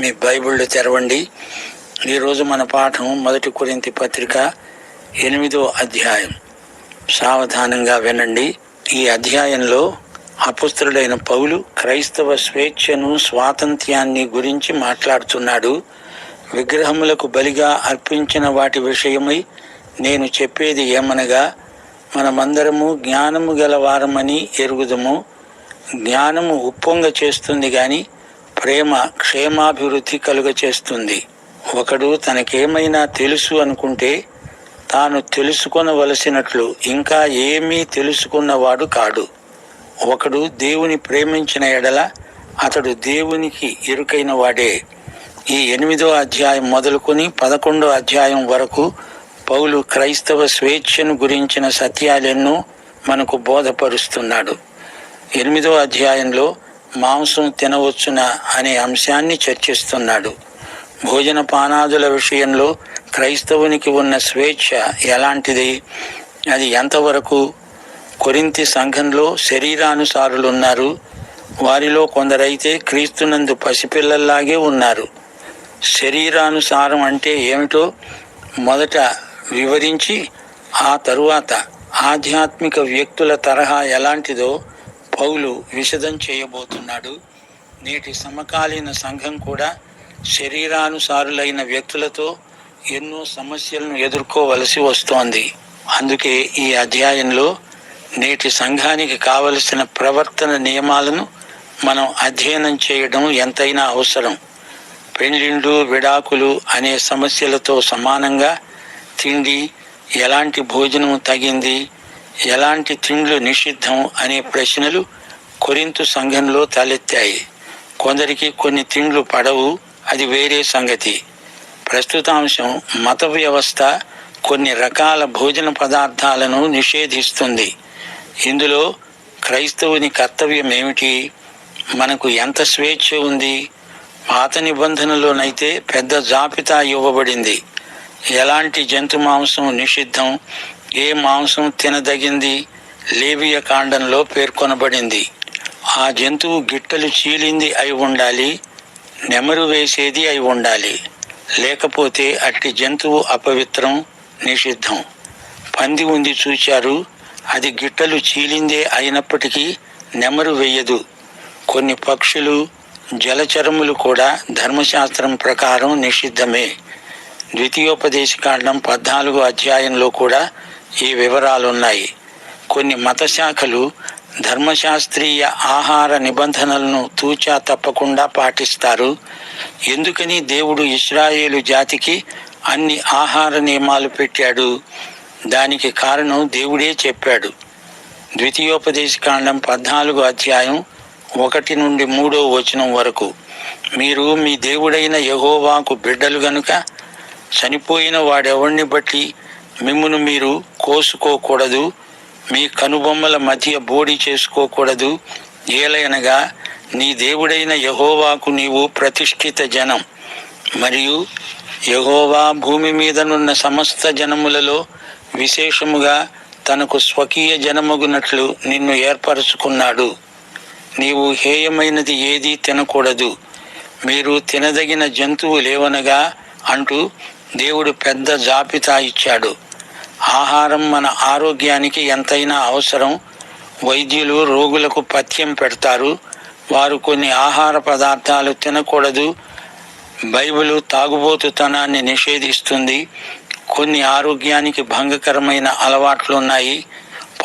మీ బైబిళ్ళు తెరవండి. ఈరోజు మన పాఠం మొదటి కొరింతి పత్రిక ఎనిమిదో అధ్యాయం. సావధానంగా వినండి. ఈ అధ్యాయంలో అపుస్తుడైన పౌలు క్రైస్తవ స్వేచ్ఛను స్వాతంత్ర్యాన్ని గురించి మాట్లాడుతున్నాడు. విగ్రహములకు బలిగా అర్పించిన వాటి విషయమై నేను చెప్పేది ఏమనగా మనమందరము జ్ఞానము గల వారమని ఎరుగుదము. జ్ఞానము ఉప్పొంగ చేస్తుంది కానీ ప్రేమ క్షేమాభివృద్ధి కలుగ చేస్తుంది ఒకడు తనకేమైనా తెలుసు అనుకుంటే తాను తెలుసుకొనవలసినట్లు ఇంకా ఏమీ తెలుసుకున్నవాడు కాడు. ఒకడు దేవుని ప్రేమించిన ఎడల అతడు దేవునికి ఇరుకైన వాడే ఈ ఎనిమిదో అధ్యాయం మొదలుకొని పదకొండో అధ్యాయం వరకు పౌలు క్రైస్తవ స్వేచ్ఛను గురించిన సత్యాలెన్నో మనకు బోధపరుస్తున్నాడు. ఎనిమిదో అధ్యాయంలో మాంసం తినవచ్చున అనే అంశాన్ని చర్చిస్తున్నాడు. భోజన పానాదుల విషయంలో క్రైస్తవునికి ఉన్న స్వేచ్ఛ ఎలాంటిది? అది ఎంతవరకు? కొరింతి సంఘంలో శరీరానుసారులు ఉన్నారు వారిలో కొందరైతే క్రీస్తునందు పసిపిల్లల్లాగే ఉన్నారు. శరీరానుసారం అంటే ఏమిటో మొదట వివరించి ఆ తరువాత ఆధ్యాత్మిక వ్యక్తుల తరహా ఎలాంటిదో పౌలు విశదం చేయబోతున్నాడు. నేటి సమకాలీన సంఘం కూడా శరీరానుసారులైన వ్యక్తులతో ఎన్నో సమస్యలను ఎదుర్కోవలసి వస్తోంది. అందుకే ఈ అధ్యాయంలో నేటి సంఘానికి కావలసిన ప్రవర్తన నియమాలను మనం అధ్యయనం చేయడం ఎంతైనా అవసరం. పెళ్ళిళ్ళు విడాకులు అనే సమస్యలతో సమానంగా తిండి ఎలాంటి భోజనం తగింది ఎలాంటి తిండ్లు నిషిద్ధం అనే ప్రశ్నలు కొరింతు సంఘంలో తలెత్తాయి. కొందరికి కొన్ని తిండ్లు పడవు అది వేరే సంగతి. ప్రస్తుతాంశం మత వ్యవస్థ కొన్ని రకాల భోజన పదార్థాలను నిషేధిస్తుంది. ఇందులో క్రైస్తవుని కర్తవ్యం ఏమిటి మనకు ఎంత స్వేచ్ఛ ఉంది? పాత నిబంధనలోనైతే పెద్ద జాబితా ఇవ్వబడింది. ఎలాంటి జంతు మాంసం నిషిద్ధం? ఏ మాంసం తినదగింది? లేవియ కాండంలో పేర్కొనబడింది. ఆ జంతువు గిట్టలు చీలింది అయి ఉండాలి నెమరు వేసేది అయి ఉండాలి. లేకపోతే అట్టి జంతువు అపవిత్రం నిషిద్ధం. పంది ఉంది చూచారు అది గిట్టలు చీలిందే అయినప్పటికీ నెమరు వేయదు. కొన్ని పక్షులు జలచరములు కూడా ధర్మశాస్త్రం ప్రకారం నిషిద్ధమే. ద్వితీయోపదేశకాండం పద్నాలుగు అధ్యాయంలో కూడా ఈ వివరాలున్నాయి. కొన్ని మతశాఖలు ధర్మశాస్త్రీయ ఆహార నిబంధనలను తూచా తప్పకుండా పాటిస్తారు. ఎందుకని దేవుడు ఇస్రాయేలు జాతికి అన్ని ఆహార నియమాలు పెట్టాడు? దానికి కారణం దేవుడే చెప్పాడు. ద్వితీయోపదేశకాండం పద్నాలుగు అధ్యాయం ఒకటి నుండి మూడో వచనం వరకు. మీరు మీ దేవుడైన యహోవాకు బిడ్డలు గనుక చనిపోయిన వాడెవడిని బట్టి మిమ్మును మీరు కోసుకోకూడదు. మీ కనుబొమ్మల మధ్య బోడి చేసుకోకూడదు. ఏలయనగా నీ దేవుడైన యహోవాకు నీవు ప్రతిష్ఠిత జనం. మరియు యహోవా భూమి మీదనున్న సమస్త జనములలో విశేషముగా తనకు స్వకీయ జనమగునట్లు నిన్ను ఏర్పరచుకున్నాడు. నీవు హేయమైనది ఏదీ తినకూడదు. మీరు తినదగిన జంతువు లేవనగా అంటూ దేవుడు పెద్ద జాబితా ఇచ్చాడు. ఆహారం మన ఆరోగ్యానికి ఎంతైనా అవసరం. వైద్యులు రోగులకు పథ్యం పెడతారు. వారు కొన్ని ఆహార పదార్థాలు తినకూడదు. బైబిలు తాగుబోతుతనాన్ని నిషేధిస్తుంది. కొన్ని ఆరోగ్యానికి భంగకరమైన అలవాట్లు ఉన్నాయి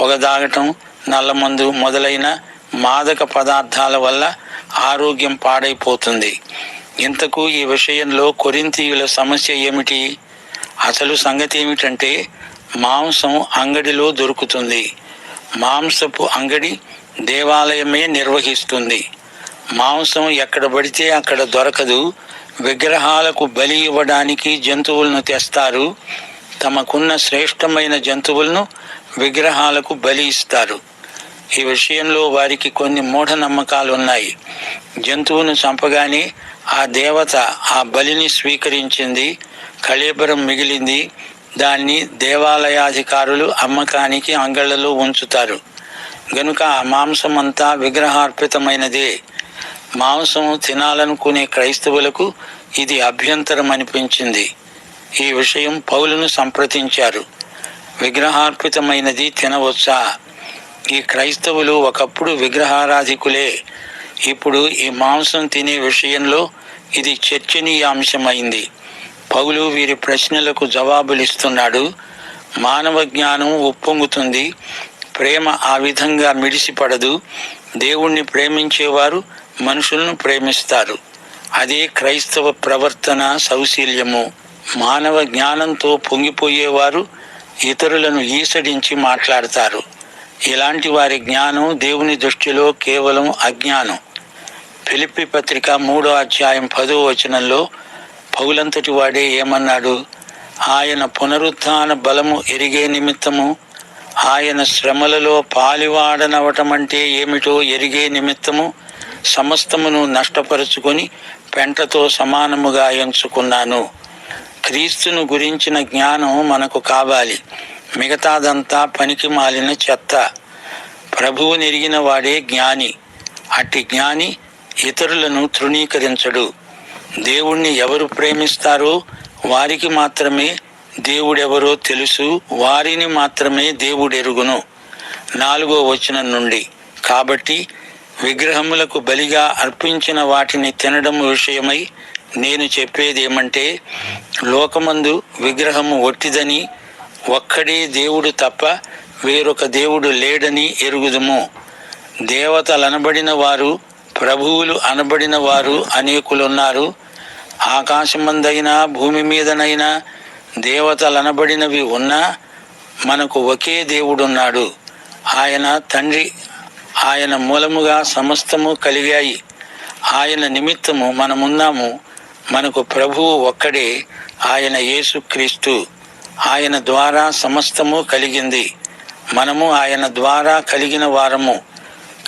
పొగదాగటం నల్లమందు మొదలైన మాదక పదార్థాల వల్ల ఆరోగ్యం పాడైపోతుంది. ఇంతకు ఈ విషయంలో కొరింతీయుల సమస్య ఏమిటి? అసలు సంగతి ఏమిటంటే మాంసం అంగడిలో దొరుకుతుంది. మాంసపు అంగడి దేవాలయమే నిర్వహిస్తుంది. మాంసం ఎక్కడ పడితే అక్కడ దొరకదు. విగ్రహాలకు బలి ఇవ్వడానికి జంతువులను తెస్తారు. తమకున్న శ్రేష్టమైన జంతువులను విగ్రహాలకు బలి ఇస్తారు. ఈ విషయంలో వారికి కొన్ని మూఢనమ్మకాలు ఉన్నాయి జంతువును చంపగానే ఆ దేవత ఆ బలిని స్వీకరించింది. కళేబరం మిగిలింది. దాన్ని దేవాలయాధికారులు అమ్మకానికి అంగళ్ళలో ఉంచుతారు. గనుక ఆ మాంసమంతా విగ్రహార్పితమైనదే. మాంసం తినాలనుకునే క్రైస్తవులకు ఇది అభ్యంతరం అనిపించింది ఈ విషయం పౌలును సంప్రదించారు. విగ్రహార్పితమైనది తినవచ్చా? ఈ క్రైస్తవులు ఒకప్పుడు విగ్రహారాధికులే. ఇప్పుడు ఈ మాంసం తినే విషయంలో ఇది చర్చనీయాంశమైంది. పౌలు వీరి ప్రశ్నలకు జవాబులిస్తున్నాడు. మానవ జ్ఞానం ఉప్పొంగుతుంది. ప్రేమ ఆ విధంగా మిడిసిపడదు. దేవుణ్ణి ప్రేమించేవారు మనుషులను ప్రేమిస్తారు. అదే క్రైస్తవ ప్రవర్తన సౌశీల్యము. మానవ జ్ఞానంతో పొంగిపోయేవారు ఇతరులను ఈసడించి మాట్లాడతారు. ఇలాంటి వారి జ్ఞానం దేవుని దృష్టిలో కేవలం అజ్ఞానం. ఫిలిప్పి పత్రిక మూడో అధ్యాయం పదో వచనంలో పౌలంతటి వాడే ఏమన్నాడు? ఆయన పునరుత్న బలము ఎరిగే నిమిత్తము ఆయన శ్రమలలో పాలివాడనవటం అంటే ఏమిటో ఎరిగే నిమిత్తము సమస్తమును నష్టపరుచుకొని పెంటతో సమానముగా ఎంచుకున్నాను. క్రీస్తును గురించిన జ్ఞానం మనకు కావాలి. మిగతాదంతా పనికి మాలిన చెత్త. ప్రభువు నెరిగిన వాడే జ్ఞాని. అట్టి జ్ఞాని ఇతరులను తృణీకరించడు. దేవుణ్ణి ఎవరు ప్రేమిస్తారో వారికి మాత్రమే దేవుడెవరో తెలుసు వారిని మాత్రమే దేవుడెరుగును. నాలుగో వచనం నుండి. కాబట్టి విగ్రహములకు బలిగా అర్పించిన వాటిని తినడం విషయమై నేను చెప్పేది ఏమంటే లోకమందు విగ్రహము ఒట్టిదని ఒక్కడే దేవుడు తప్ప వేరొక దేవుడు లేడని ఎరుగుదుము. దేవతలనబడిన వారు ప్రభువులు అనబడిన వారు అనేకులున్నారు. ఆకాశమందైనా భూమి మీదనైనా దేవతలనబడినవి ఉన్నా మనకు ఒకే దేవుడున్నాడు. ఆయన తండ్రి ఆయన మూలముగా సమస్తము కలిగాయి. ఆయన నిమిత్తము మనమున్నాము. మనకు ప్రభువు ఒక్కడే ఆయన యేసుక్రీస్తు ఆయన ద్వారా సమస్తము కలిగింది. మనము ఆయన ద్వారా కలిగిన వారము.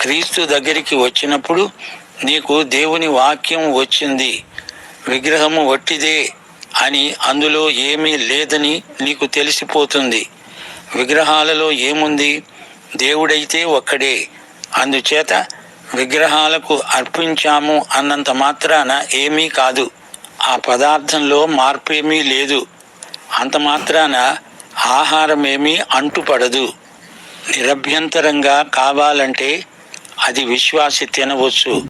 క్రీస్తు దగ్గరికి వచ్చినప్పుడు నీకు దేవుని వాక్యం వచ్చింది. విగ్రహము వట్టిదే అని అందులో ఏమీ లేదని నీకు తెలిసిపోతుంది. విగ్రహాలలో ఏముంది? దేవుడైతే ఒక్కడే. అందుచేత విగ్రహాలకు అర్పించాము అన్నంత మాత్రాన ఏమీ కాదు. ఆ పదార్థంలో మార్పేమీ లేదు. అంత మాత్రాన ఆహారమేమీ అంటుపడదు. నిరభ్యంతరంగా కావాలంటే అది విశ్వాసి తినవచ్చు.